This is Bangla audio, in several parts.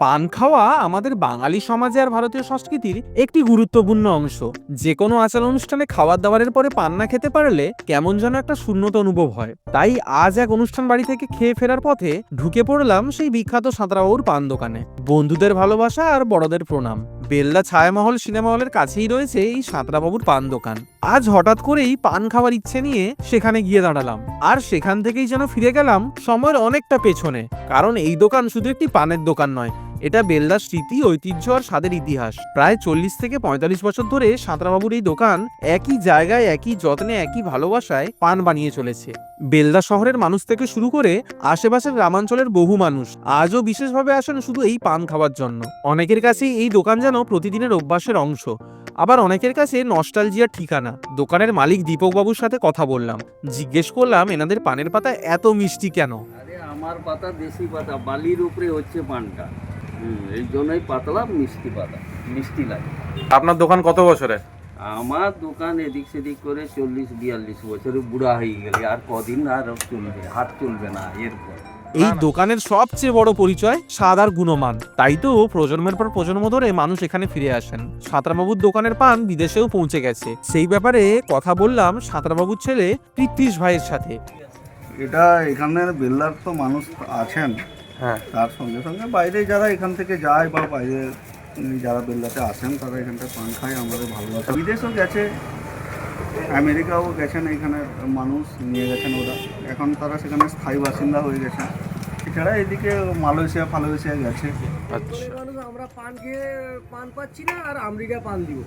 পান খাওয়া আমাদের বাঙালি সমাজে আর ভারতীয় সংস্কৃতির একটি গুরুত্বপূর্ণ অংশ। যে কোনো আচার অনুষ্ঠানে খাবার দাবারের পরে পান না খেতে পারলে কেমন যেন একটা শূন্যতা অনুভব হয়। তাই আজ এক অনুষ্ঠান বাড়ি থেকে খেয়ে ফেরার পথে ঢুকে পড়লাম সেই বিখ্যাত সাঁতরাবাবুর পান দোকানে। বন্ধুদের ভালোবাসা আর বড়দের প্রণাম। বেল্লা ছায়ামহল সিনেমা হলের কাছেই রয়েছে এই সাঁতরাবাবুর পান দোকান। আজ হঠাৎ করেই পান খাওয়ার ইচ্ছে নিয়ে সেখানে গিয়ে দাঁড়ালাম। আর সেখান থেকেই যেন ফিরে গেলাম সময়ের অনেকটা পেছনে। কারণ এই দোকান শুধু একটি পানের দোকান নয় এটা বেলদার স্মৃতি, ঐতিহ্য আর স্বাদের ইতিহাস। প্রায় চল্লিশ থেকে পঁয়তাল্লিশ বছর ধরে সাঁতরাবাবুর এই দোকান একই জায়গায়, একই যত্নে, একই ভালোবাসায় পান বানিয়ে চলেছে। বেলদা শহরের মানুষ থেকে শুরু করে আশেপাশের গ্রামাঞ্চলের বহু মানুষ আজও বিশেষভাবে আসেন শুধু এই পান খাওয়ার জন্য। অনেকের কাছেই এই দোকান যেন প্রতিদিনের অভ্যাসের অংশ। আবার অনেকের কাছে নস্টালজিয়ার ঠিকানা। দোকানের মালিক দীপকবাবুর সাথে কথা বললাম। জিজ্ঞেস করলাম, এনাদের পানের পাতা এত মিষ্টি কেন? আমার পাতা দেশি পাতা, বালির উপরে হচ্ছে পানটা। এই জন্যই পাতলা মিষ্টি পাতা মিষ্টি লাগে। আপনার দোকান কত বছরে? আমার দোকান এদিক সেদিক করে চল্লিশ বিয়াল্লিশ বছরে বুড়া হয়ে গেলে আর কদিন আর চলবে হাত চলবে না এরপর। এই দোকানের সবচেয়ে বড় পরিচয় স্বাদ আর গুণমান। তাই তো প্রজন্মের পর প্রজন্ম ধরে মানুষ এখানে ফিরে আসেন। সাঁতরাবাবুর দোকানের পান বিদেশেও পৌঁছে গেছে। সেই ব্যাপারে কথা বললাম সাঁতরাবাবুর ছেলে পৃথ্বীশ ভাইয়ের সাথে। এটা এখানের বেল্লার তো মানুষ আছেন। হ্যাঁ। তার সঙ্গে সঙ্গে বাইরে যারা এখান থেকে যায় বা বাইরে যারা বেল্লাতে আসেন তারা এখানটা পান খায় আমাদের ভালোবাসা বিদেশেও গেছে আমেরিকাও গেছেন এখানে মানুষ নিয়ে গেছেন ওরা। এখন তারা সেখানে স্থায়ী বাসিন্দা হয়ে গেছেন এছাড়া এদিকে মালয়েশিয়া ফালয়েশিয়া গেছে। আচ্ছা। আমরা পান খেয়ে পান পাচ্ছি না আর আমেরিকা পান দিব।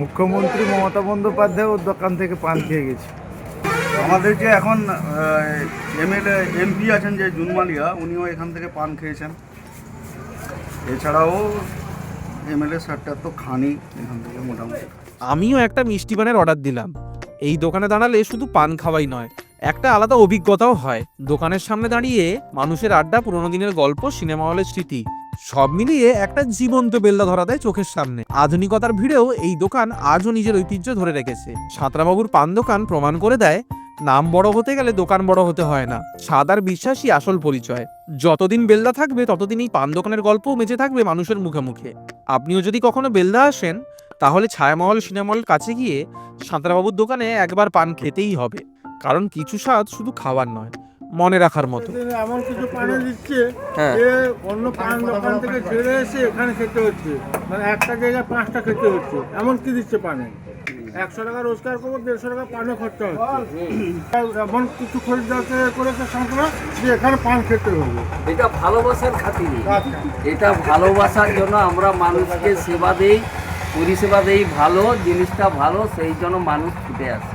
মুখ্যমন্ত্রী মমতা বন্দ্যোপাধ্যায় ওর দোকান থেকে পান খেয়ে গেছি। আমাদের যে এখন এমএলএ এমপি আছেন যে জুনমালিয়া, উনিও এখান থেকে পান খেয়েছেন। এছাড়াও এমএলএ স্যারটা তো খানি এখান থেকে মোটামুটি। আমিও একটা মিষ্টি পানের অর্ডার দিলাম। এই দোকানে দাঁড়ালে শুধু পান খাওয়াই নয়, একটা আলাদা অভিজ্ঞতাও হয়। দোকানের সামনে দাঁড়িয়ে মানুষের আড্ডা, পুরোনো দিনের গল্প, সিনেমা হলের স্মৃতি, সব মিলিয়ে একটা জীবন্ত বেল্লা ধরা দেয় চোখের সামনে। আধুনিকতার ভিড়েও এই দোকান আজও নিজের ঐতিহ্য ধরে রেখেছে। সাঁতরাবাবুর পান দোকান প্রমাণ করে দেয় নাম বড় হতে গেলে দোকান বড় হতে হয় না। সাদার বিশ্বাসই আসল পরিচয়। যতদিন বেলদা থাকবে ততদিন এই পান দোকানের গল্পও বেঁচে থাকবে মানুষের মুখে মুখে আপনিও যদি কখনো বেলদা আসেন তাহলে ছায়ামহল সিনেমহল কাছে গিয়ে সাঁতরাবাবুর দোকানে একবার পান খেতেই হবে। কারণ কিছু স্বাদ শুধু খাবার নয় মনে রাখার মতো। এমন কিছু পানে দিচ্ছে হ্যাঁ। যে অন্য পান দোকান থেকে ছেড়ে এসে এখানে খেতে হচ্ছে। মানে একটা জায়গায় পাঁচটা খেতে হচ্ছে। এমন কি দিচ্ছে পানে? একশো টাকা রোজগার করব দেড়শো টাকা পানে খরচা হচ্ছে। এমন কিছু খরিদ্দারকে করেছে সংক্রাম যে এখানে পান খেতে হবে। এটা ভালোবাসার খাতিরে। এটা ভালোবাসার জন্য আমরা মানুষকে সেবা দেই পরিষেবা দেই ভালো জিনিসটা ভালো সেই জন্য মানুষ ছুটে আসে।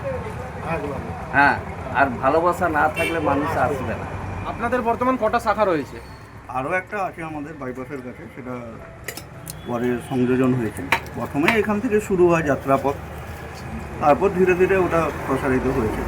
হ্যাঁ আর ভালোবাসা না থাকলে মানুষ আসবে না। আপনাদের বর্তমান কটা শাখা রয়েছে? আরও একটা আছে আমাদের বাইপাসের কাছে সেটা পরে সংযোজন হয়েছে। প্রথমে এখান থেকে শুরু হয় যাত্রাপথ। তারপর ধীরে ধীরে ওটা প্রসারিত হয়েছে।